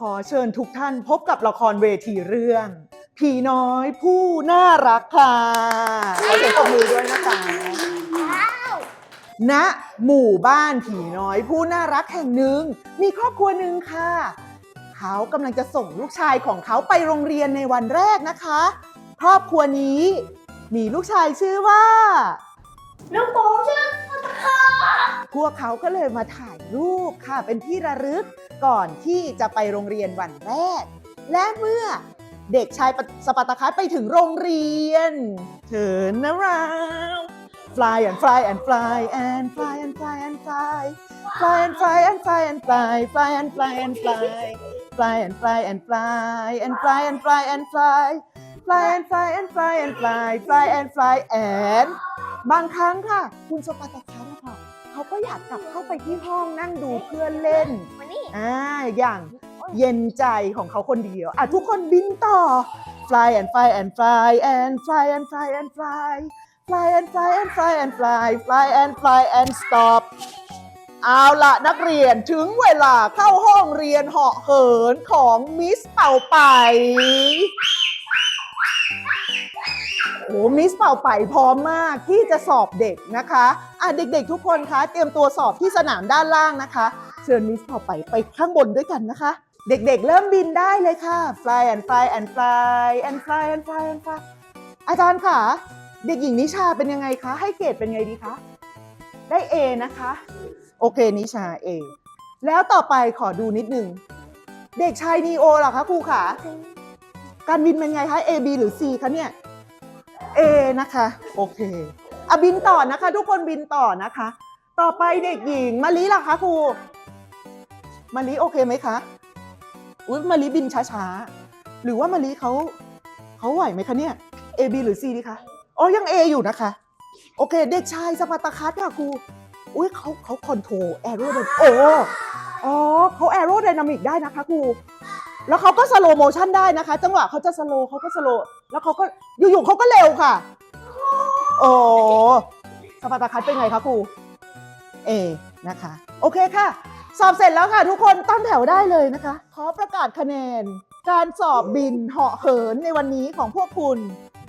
ขอเชิญทุกท่านพบกับละครเวทีเรื่อง ผีน้อยผู้น่ารักค่ะขอเสียงปรบมือด้วยนะคะณหมู่บ้านผีน้อยผู้น่ารักแห่งหนึ่ง มีครอบครัวหนึ่งค่ะ เขากำลังจะส่งลูกชายของเขาไปโรงเรียนในวันแรกนะคะ ครอบครัวนี้ มีลูกชายชื่อว่าลูกโป่งชื่อพวกเขาก็เลยมาถ่ายรูปค่ะเป็นที่ระลึก ก่อนที่จะไปโรงเรียนวันแรก และเมื่อเด็กชายสปาร์ตาคัสไปถึงโรงเรียน Turn around fly and fly and fly and fly and fly and fly fly and fly and fly and fly fly and fly and fly fly and fly and fly and fly and fly and fly fly and fly and fly and fly fly and fly and บางครั้งค่ะ คุณสปาร์ตาคัสค่ะเขาก็อยากกลับเข้าไปที่ห้องนั่งดูเพื่อนเล่น อ่าอย่างเย็นใจของเขาคนเดียว อะทุกคนบินต่อ fly and fly and fly and fly and fly and fly fly and fly and fly and fly fly and fly and stop เอาละนักเรียนถึงเวลาเข้าห้องเรียนเหาะเหินของมิสเป่าไปโอ้มิสเป่าไปพร้อมมากที่จะสอบเด็กนะคะ อะเด็กๆทุกคนคะ เตรียมตัวสอบที่สนามด้านล่างนะคะ เชิญมิสเป่าไปไปข้างบนด้วยกันนะคะ เด็กๆ เริ่มบินได้เลยค่ะ fly and fly and fly and fly and fly and fly อาจารย์ค่ะ เด็กหญิงนิชาเป็นยังไงคะ ให้เกรดเป็นไงดีคะ ได้ A นะคะ โอเคนิชา A แล้วต่อไปขอดูนิดนึง เด็กชายนีโอเหรอคะครูขาการบินเป็นไงคะ A B หรือ C คะเนี่ย A นะคะ โอเคอะบินต่อนะคะ ทุกคนบินต่อนะคะ ต่อไปเด็กหญิงมะลิล่ะคะครู มะลิโอเคไหมคะ อุ้ยมะลิบินช้าๆ หรือว่ามะลิเขาเขาไหวไหมคะเนี่ย A B หรือ C ดีคะ อ๋อ ยัง A อยู่นะคะ โอเค เด็กชายสปาร์ตาคัสค่ะครู อุ้ยเขาเขาคอนโทรลแอโรไดโอ้อ๋อเขาแอโรไดนามิกได้นะคะครู แล้วเขาก็สโลโมชันได้นะคะ จังหวะเขาจะสโลเขาก็สโลแล้วเขาก็อยู่ๆเขาก็เร็วค่ะ โอ้สปาร์ตาคัสเป็นไงคะครู เอ นะคะ โอเคค่ะ สอบเสร็จแล้วค่ะ ทุกคนตั้งแถวได้เลยนะคะ ขอประกาศคะแนน การสอบบินเหาะเหินในวันนี้ของพวกคุณ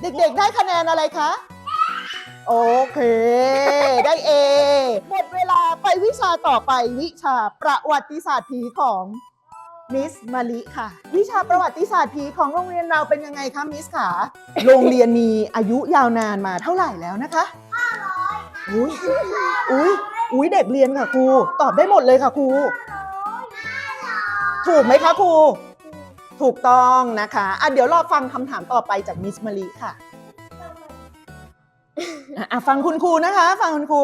เด็กๆ ได้คะแนนอะไรคะ โอเค ได้ A หมดเวลาไปวิชาต่อไปวิชาประวัติศาสตร์ผีของมิสมาลิค่ะ วิชาประวัติศาสตร์ผีของโรงเรียนเราเป็นยังไงคะมิสขาโรงเรียนมีอายุยาวนานมาเท่าไหร่แล้วนะคะอุ้ยอุ้ย อุ้ยเด็กเรียนค่ะครู ตอบได้หมดเลยค่ะครู ถูกไหมคะครู ถูกต้องนะคะอะเดี๋ยวรอฟังคำถามต่อไปจากมิสมาลิค่ะอะอะฟังคุณครูนะคะ ฟังคุณครู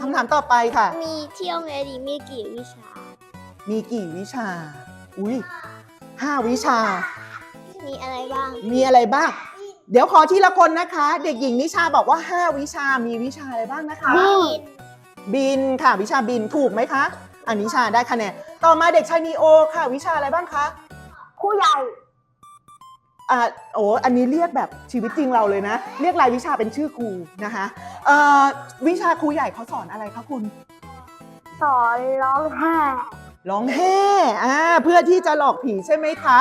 คำถามต่อไปค่ะ มีเที่ยวไงดีมีกี่วิชา มีกี่วิชา อุ้ยห้าวิชา มีอะไรบ้าง มีอะไรบ้าง เดี๋ยวขอทีละคนนะคะ เด็กหญิงนิชาบอกว่าห้าวิชา มีวิชาอะไรบ้างนะคะ บินค่ะวิชาบินถูกไหมคะอันนิชาได้คะแนนต่อมาเด็กชายนีโอค่ะ วิชาอะไรบ้างคะคู่ใหญ่อ่าโอ้อันนี้เรียกแบบชีวิตจริงเราเลยนะ เรียกรายวิชาเป็นชื่อครูนะคะเอ่อวิชาครูใหญ่เขาสอนอะไรคะคุณ สอนร้องไห้ร้องแห่อ่าเพื่อที่จะหลอกผีใช่ไหมคะ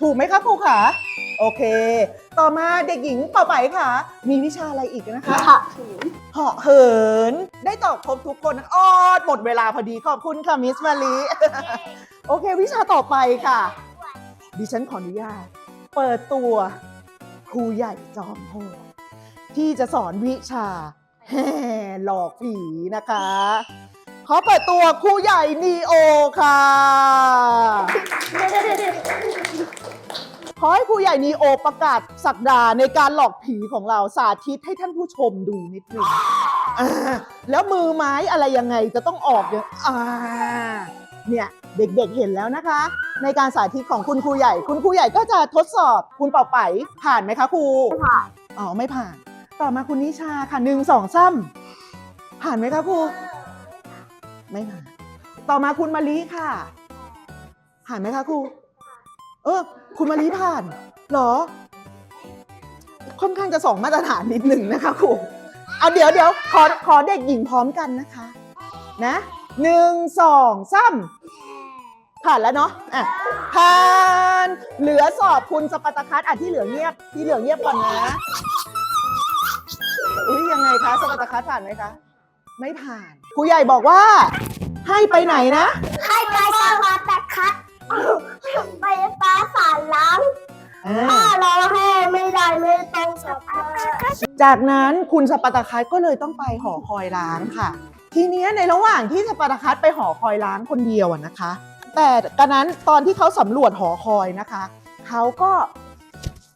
ถูกไหมคะครูขาโอเค ต่อมาเด็กหญิงต่อไปค่ะ มีวิชาอะไรอีกนะคะค่ะถึงเหาะเหิน ได้ตอบครบทุกคนอ้อหมดเวลาพอดีขอบคุณค่ะมิสมาลีโอเค วิชาต่อไปค่ะ ดิฉันขออนุญาต เปิดตัวครูใหญ่จอมโหดที่จะสอนวิชาแห่หลอกผีนะคะ ขอเปิดตัวครูใหญ่นีโอค่ะ ขอให้ครูใหญ่นีโอประกาศสักดาในการหลอกผีของเราสาธิตให้ท่านผู้ชมดูนิดนึงอ่าแล้วมือไม้อะไรยังไงจะต้องออกเนี่ยอ่าเนี่ยเด็กๆเห็นแล้วนะคะ ในการสาธิตของคุณครูใหญ่ คุณครูใหญ่ก็จะทดสอบคุณเป่าไปผ่านไหมคะครูค่ะอ๋อไม่ผ่าน ต่อมาคุณนิชาค่ะหนึ่งสองซ้ำผ่านไหมคะครูไม่ผ่าน ต่อมาคุณมะลิค่ะ ผ่านไหมคะครู เออ คุณมะลิผ่านเหรอ ค่อนข้างจะสองมาตรฐานนิดหนึ่งนะคะครูเอาเดี๋ยวเดี๋ยวขอขอเด็กหญิงพร้อมกันนะคะ นะหนึ่งสองซ้ำผ่านแล้วเนาะอะผ่าน เหลือสอบคุณสปัตคัสอะที่เหลือเงียบที่เหลือเงียบก่อนนะอุ้ยยังไงคะสปัตคัสผ่านไหมคะไม่ผ่านครูใหญ่บอกว่า ให้ไปไหนนะ ให้ไปสวัส ไปตาสารล้างอ่าถ้าร้องไห้ไม่ได้ไม่ต้องสอบคัดจากนั้นคุณสปัตคัสก็เลยต้องไปหอคอยล้างค่ะ ทีเนี้ยในระหว่างที่สปัตคัสไปหอคอยล้างคนเดียวอะนะคะ แต่กระนั้นตอนที่เขาสำรวจหอคอยนะคะ เขาก็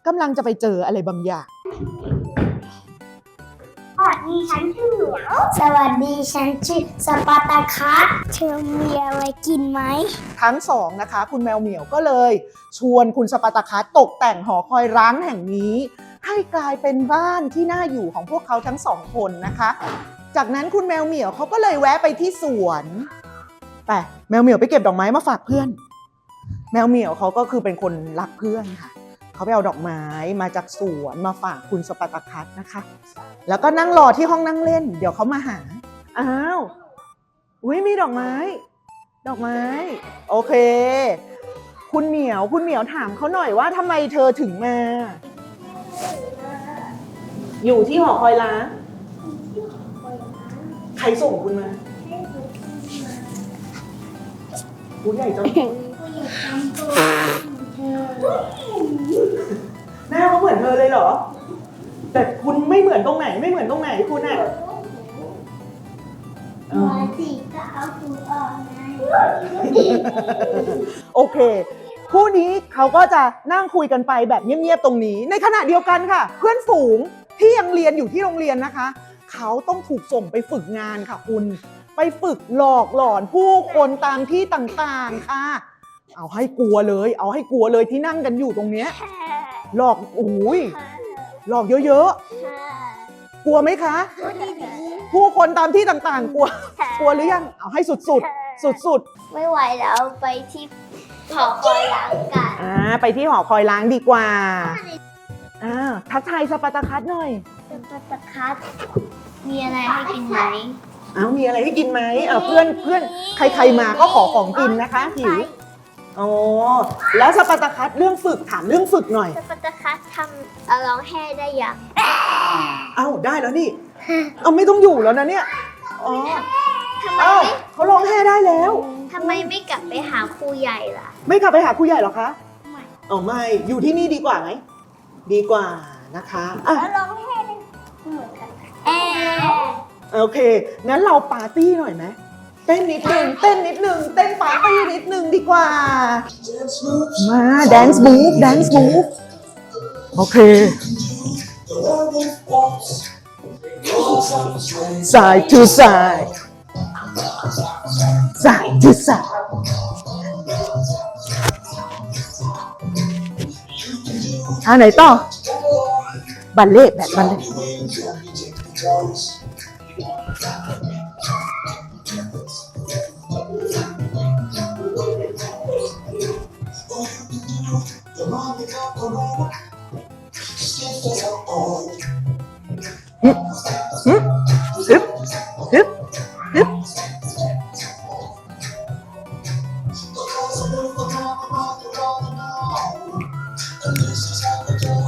กำลังจะไปเจออะไรบางอย่างสวัส ดีฉันชื่อเหมียว สวัสดีฉันชื่อสปาตาคัสเธอมีอะไรกินไหม ทั้งสองนะคะ คุณแมวเหมียวก็เลย ชวนคุณสปาตาคัสตกแต่งหอคอยร้างแห่งนี้ ให้กลายเป็นบ้านที่น่าอยู่ของพวกเขาทั้งสองคนนะคะ จากนั้นคุณแมวเหมียวเขาก็เลยแวะไปที่สวนไปแมวเหมียวไปเก็บดอกไม้มาฝากเพื่อน แมวเหมียวเขาก็คือเป็นคนรักเพื่อนค่ะ เขาไปเอาดอกไม้มาจากสวนมาฝากคุณสปาตาคัสนะคะ แล้วก็นั่งรอที่ห้องนั่งเล่น เดี๋ยวเขามาหา อ้าวอุ้ยมีดอกไม้ ดอกไม้ โอเค คุณเหมียวคุณเหมียวถามเขาหน่อยว่าทำไมเธอถึงมา อยู่ที่หอคอยล้างใครส่งคุณมาผู้ใหญ่จังห น้าเขาเหมือนเธอเลยเหรอ แต่คุณไม่เหมือนตรงไหนไม่เหมือนตรงไหนคุณอะเออสีก็เอาคุณออกไงโอเค คู่นี้เขาก็จะนั่งคุยกันไปแบบเงียบๆตรงนี้ ในขณะเดียวกันค่ะ เพื่อนฝูงที่ยังเรียนอยู่ที่โรงเรียนนะคะ เขาต้องถูกส่งไปฝึกงานค่ะคุณ ไปฝึกหลอกหลอนผู้คนตามที่ต่างๆค่ะ เอาให้กลัวเลย เอาให้กลัวเลยที่นั่งกันอยู่ตรงเนี้ย หลอกโอ้ยหลอกเยอะๆ กลัวไหมคะ ผู้คนตามที่ต่างๆ กลัว กลัวหรือยัง เอาให้สุดๆ สุดๆ ไม่ไหวแล้วไปที่หอคอยล้างกันอ่าไปที่หอคอยล้างดีกว่าอ่าทักทายสปาตาคัสหน่อยเป็นปตคัสมีอะไรให้กินไหมอ้าวมีอะไรให้กินไหมอ่าเพื่อนเพื่อนใครๆมาก็ขอของกินนะคะหิว อ๋อแล้วสปาตาคัสเรื่องฝึกถามเรื่องฝึกหน่อย สปตคัสทำเอาร้องแห้ได้ยังเอ้าได้แล้วนี่ เอาไม่ต้องอยู่แล้วนะเนี่ยอ๋อทำไมเอ้าไม่เขาร้องแห้ได้แล้ว ทำไมไม่กลับไปหาครูใหญ่ล่ะ ไม่กลับไปหาครูใหญ่เหรอคะไม่ อ๋อไม่อยู่ที่นี่ดีกว่าไหมดีกว่านะคะอะแล้วร้องแห้ได้เหมือนกันแอโอเคงั้นเราปาร์ตี้หน่อยไหมเต้นนิดนึงเต้นนิดนึงเต้นปาร์ตี้นิดนึงดีกว่า มา dance move dance move โอเค side to side side to side ท่าไหนต่อ บัลเล่ต์แบบบัลเล่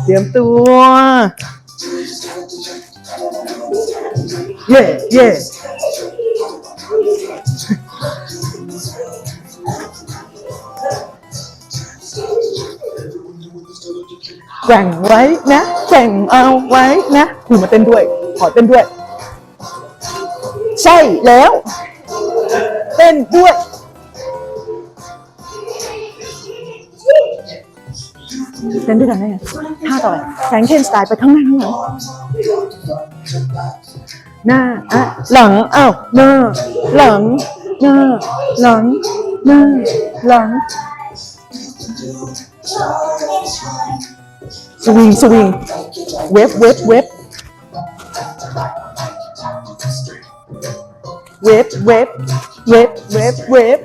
เตรียมตัว เย่เย่แกว่งไว้นะแกว่งเอาไว้นะคุณมาเต้นด้วย ขอเต้นด้วย ใช่แล้ว เต้นด้วย เต้นด้วยกันได้ไงท่าต่อไปแฟรงเคนสไตล์ไปข้างหน้าข้างหลังหน้าอะหลังอ้าวหน้าหลังหน้าหลังหน้าหลังสวิงสวิงเว็บเว็บเว็บเว็บเว็บเว็บเว็บเว็บ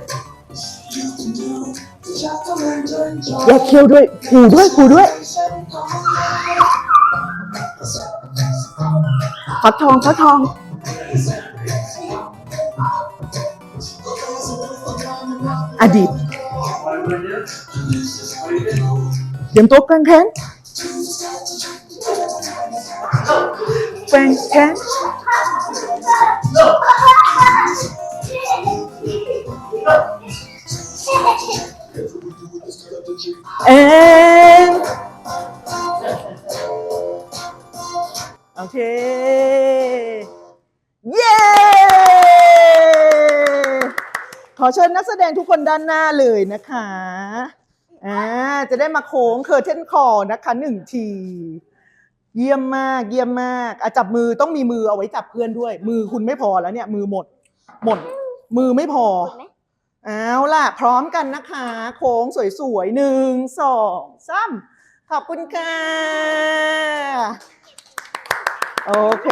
แยกเคี้ยวด้วยขู่ด้วยขู่ด้วยฟักทองฟักทองอดีตเตรียมตัวแกว่งแขนแกว่งแขน อเชิญนักแสดงทุกคนด้านหน้าเลยนะคะอ่าจะได้มาโค้งเคอร์เทนคอนะคะหนึ่งที เยี่ยมมาก เยี่ยมมากอะจับมือต้องมีมือเอาไว้จับเพื่อนด้วย มือคุณไม่พอแล้วเนี่ย มือหมด หมด มือไม่พอเอาล่ะ พร้อมกันนะคะ โค้งสวยๆหนึ่งสองสามขอบคุณค่ะโอเค